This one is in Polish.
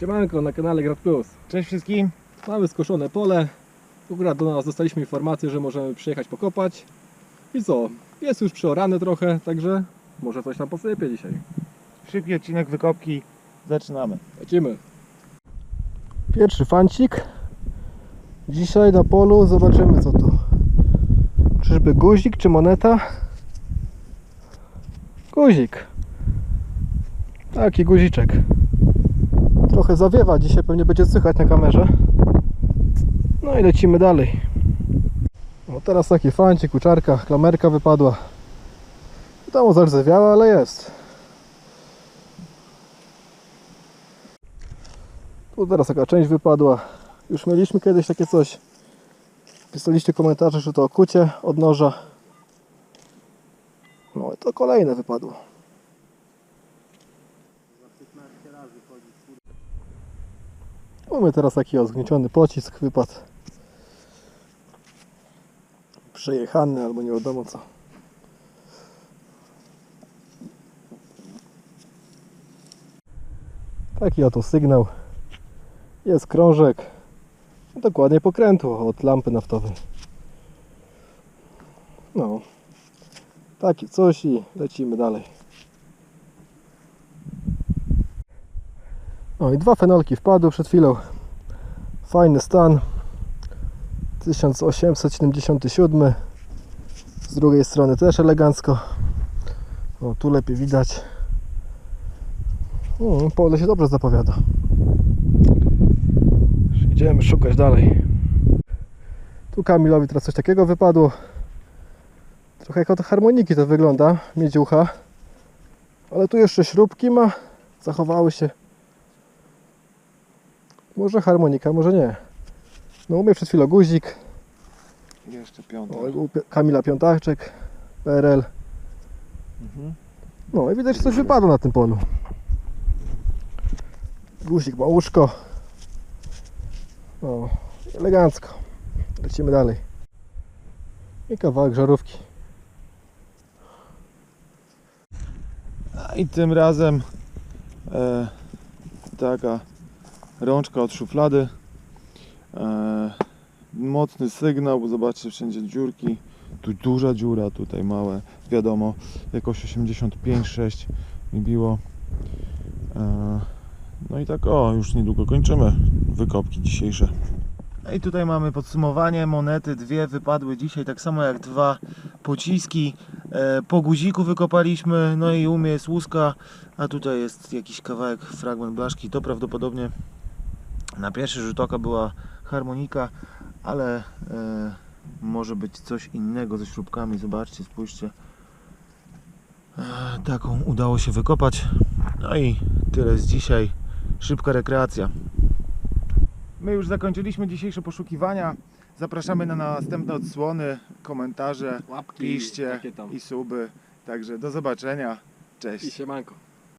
Siemanko na kanale Grad Plus. Cześć wszystkim. Mamy skoszone pole. Akurat do nas dostaliśmy informację, że możemy przyjechać pokopać. I co? Jest już przeorany trochę, także może coś tam posypie dzisiaj. Szybki odcinek wykopki. Zaczynamy. Lecimy. Pierwszy fancik. Dzisiaj na polu zobaczymy co tu. Czyżby guzik czy moneta? Guzik. Taki guziczek. Trochę zawiewa dzisiaj, pewnie będzie słychać na kamerze. No i lecimy dalej. No teraz taki fancik, uczarka, klamerka wypadła. Tam zarzewiała, ale jest. Tu teraz taka część wypadła. Już mieliśmy kiedyś takie coś. Pisaliście komentarze, że to kucie od noża. No i to kolejne wypadło. Mamy teraz taki ozgnieciony pocisk wypadł. Przejechany albo nie wiadomo co. Taki oto sygnał. Jest krążek. Dokładnie pokrętło od lampy naftowej. No. Taki coś i lecimy dalej. No i dwa fenolki wpadły przed chwilą. Fajny stan. 1877. Z drugiej strony też elegancko. O, tu lepiej widać. Mm, pole się dobrze zapowiada. Idziemy szukać dalej. Tu Kamilowi teraz coś takiego wypadło. Trochę jak od harmoniki to wygląda, miedziucha. Ale tu jeszcze śrubki ma, zachowały się. Może harmonika, może nie. No u mnie przed chwilą guzik. Jeszcze piąta. O, u Pi- Kamila Piątaczek, PRL. Mhm. No i widać, że coś wypadło na tym polu. Guzik ma łóżko. O, elegancko. Lecimy dalej. I kawałek żarówki. A I tym razem e, taka rączka od szuflady. E, mocny sygnał, bo zobaczcie wszędzie dziurki. Tu duża dziura, tutaj małe, wiadomo, jakoś 85,6 mi biło. E, no i tak o, już niedługo kończymy wykopki dzisiejsze. No I tutaj mamy podsumowanie, monety dwie wypadły dzisiaj, tak samo jak dwa pociski. E, po guziku wykopaliśmy, no i u mnie jest łuska, a tutaj jest jakiś kawałek, fragment blaszki. To prawdopodobnie na pierwszy rzut oka była harmonika, ale e, może być coś innego ze śrubkami. Zobaczcie, spójrzcie. E, taką udało się wykopać. No i tyle z dzisiaj. Szybka rekreacja. My już zakończyliśmy dzisiejsze poszukiwania. Zapraszamy na następne odsłony, komentarze, Łapki, piszcie i suby. Także do zobaczenia. Cześć. I siemanko.